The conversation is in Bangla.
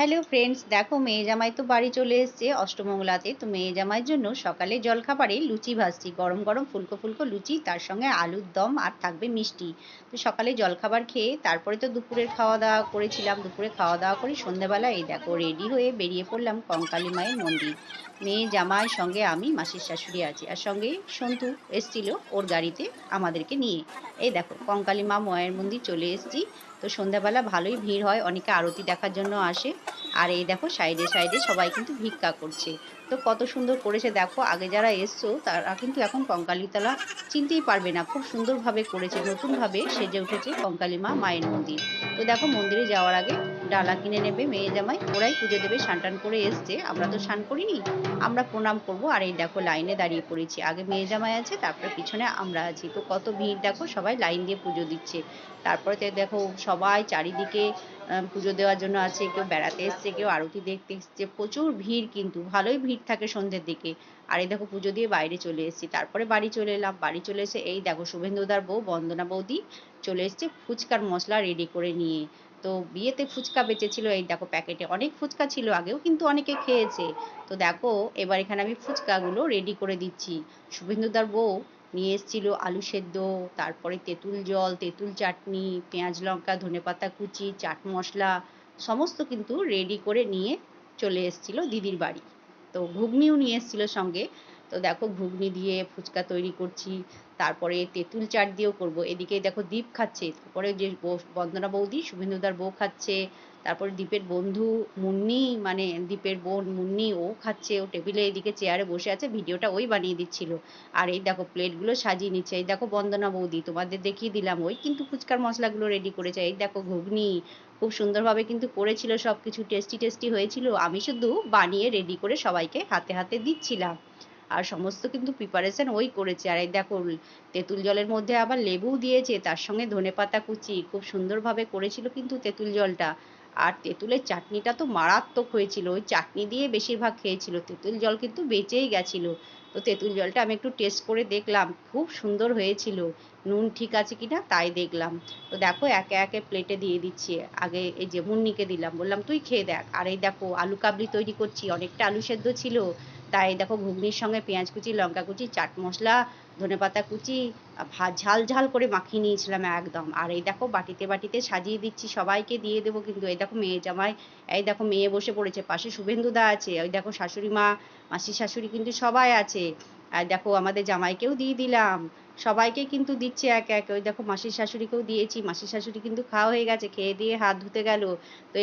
হ্যালো ফ্রেন্ডস, দেখো মেয়ে জামাই তো বাড়ি চলে এসেছে অষ্টমঙ্গলাতে। তো মেয়ে জামাইয়ের জন্য সকালে জলখাবারে লুচি ভাজছি। গরম গরম ফুলকো ফুলকো লুচি, তার সঙ্গে আলুর দম আর থাকবে মিষ্টি। তো সকালে জলখাবার খেয়ে তারপরে তো দুপুরের খাওয়া দাওয়া করেছিলাম। দুপুরে খাওয়া দাওয়া করে সন্ধ্যাবেলা এই দেখো রেডি হয়ে বেরিয়ে পড়লাম কঙ্কালী মায়ের মন্দির। মেয়ে জামাইয়ের সঙ্গে আমি, মাসির শাশুড়ি আছি আর সঙ্গে সন্তু এসছিল ওর গাড়িতে আমাদেরকে নিয়ে। এই দেখো কঙ্কালী মা মায়ের মন্দির চলে এসেছি। তো সন্ধ্যাবেলা ভালোই ভিড় হয়, অনেকে আরতি দেখার জন্য আসে। আর এই দেখো সাইডে সাইডে সবাই কিন্তু ভিক্ষা করছে। তো কত সুন্দর করেছে দেখো, আগে যারা এসছো তারা কিন্তু এখন কঙ্কালীতলা চিনতেই পারবে না, খুব সুন্দরভাবে করেছে, নতুনভাবে সেজে উঠেছে কঙ্কালী মা মায়ের মন্দির। তো দেখো মন্দিরে যাওয়ার আগে ডালা কিনে নেবে, মেয়ে জামাই। ওরাই পুজো দেবে টান করে এসছে। আমরা তো স্নান করিনি। আমরা প্রণাম করব। আর এই দেখো লাইনে দাঁড়িয়ে পড়েছি। আগে মেয়ে জামাই আছে, তারপরে পিছনে আমরা আছি। তো কত ভিড়, দেখো সবাই লাইন দিয়ে পুজো দিচ্ছে। তারপরে তো দেখো সবাই চারিদিকে পুজো দেওয়ার জন্য আছে। কেউ বেড়াতে এসছে, কেউ আরতি দেখতে এসছে। প্রচুর ভিড় কিন্তু, ভালোই ভিড় থাকে সন্ধ্যের দিকে। আর এই দেখো পুজো দিয়ে বাইরে চলে এসেছি। তারপরে বাড়ি চলে এলাম। বাড়ি চলে এসে এই দেখো শুভেন্দুদার বউ, বন্দনা বৌদি চলে এসছে, ফুচকার মশলা রেডি করে নিয়ে। তো বিয়েতে ফুচকা বেঁচেছিল, এই দেখো প্যাকেটে অনেক ফুচকা ছিল আগেও, কিন্তু অনেকে খেয়েছে। তো দেখো, এবার এখানে আমি ফুচকাগুলো রেডি করে দিচ্ছি। শুভেন্দুদার বউ নিয়ে এসেছিল আলু সেদ্ধ, তারপরে তেঁতুল জল, তেঁতুল চাটনি, পেঁয়াজ লঙ্কা ধনেপাতা কুচি, চাট মশলা, সমস্ত কিন্তু রেডি করে নিয়ে চলে এসেছিল দিদির বাড়ি। তো ঘুগনিও নিয়ে এসেছিল সঙ্গে। তো দেখো ঘুগনি দিয়ে ফুচকা তৈরি করছি, তারপরে তেঁতুল চাট দিয়েও করব। এদিকে দেখো দীপ খাচ্ছে, তারপরে যে বন্দনা বৌদি, শুভেন্দুদার বউ খাচ্ছে, তারপরে দীপের বন্ধু মুন্নি মানে দীপের বোন মুন্নি, ও খাচ্ছে, ও টেবিলে এদিকে চেয়ারে বসে আছে, ভিডিওটা ওই বানিয়ে দিচ্ছিল। আর এই দেখো প্লেটগুলো সাজিয়ে নিচ্ছে, এই দেখো বন্দনা বৌদি, তোমাদের দেখিয়ে দিলাম, ওই কিন্তু ফুচকার মশলাগুলো রেডি করেছে। এই দেখো ঘুগনি, খুব সুন্দরভাবে কিন্তু করেছিল সব কিছু টেস্টি টেস্টি হয়েছিল, আমি শুধু বানিয়ে রেডি করে সবাইকে হাতে হাতে দিচ্ছিলাম। আর সমস্ত কিন্তু প্রিপারেশন ওই করেছে। আর এই দেখো, তেঁতুল জলের মধ্যে আবার লেবু দিয়েছে, তার সঙ্গে ধনেপাতা কুচি, খুব সুন্দরভাবে করেছিল কিন্তু তেঁতুল জলটা। আর তেঁতুলের চাটনিটা তো মারাত্মক হয়েছিল, ওই চাটনি দিয়ে বেশিরভাগ খেয়েছিল, তেঁতুল জল কিন্তু বেঁচেই গেছিল। তো তেঁতুল জলটা আমি একটু টেস্ট করে দেখলাম, খুব সুন্দর হয়েছিল। নুন ঠিক আছে কিনা তাই দেখলাম। তো দেখো, একে একে প্লেটে দিয়ে দিচ্ছি। আগে এই যে মুন্নিকে দিলাম, বললাম, তুই খেয়ে দেখ। আর এই দেখো, আলু কাবলি তৈরি করছি, অনেকটা আলু সেদ্ধ ছিল। তাই দেখো ঘুগনির সঙ্গে পেঁয়াজ কুচি, লঙ্কা কুচি, চাট মশলা ধনেপাতা কুচি ঝাল ঝাল করে মাখিয়ে নিয়েছিলাম একদম। আর এই দেখো বাটিতে বাটিতে সাজিয়ে দিচ্ছি, সবাইকে দিয়ে দেবো কিন্তু এই দেখো মেয়ে জামাই, এই দেখো মেয়ে বসে পড়েছে। পাশে শুভেন্দুদা আছে, ওই দেখো শাশুড়ি মা মাসি শাশুড়ি কিন্তু সবাই আছে। আর দেখো আমাদের জামাইকেও দিয়ে দিলাম, সবাইকে কিন্তু দিচ্ছে এক এক। ওই দেখো মাসির শাশুড়িকেও দিয়েছি, মাসির শাশুড়ি কিন্তু খাওয়া হয়ে গেছে, খেয়ে দিয়ে হাত ধুতে গেল। তো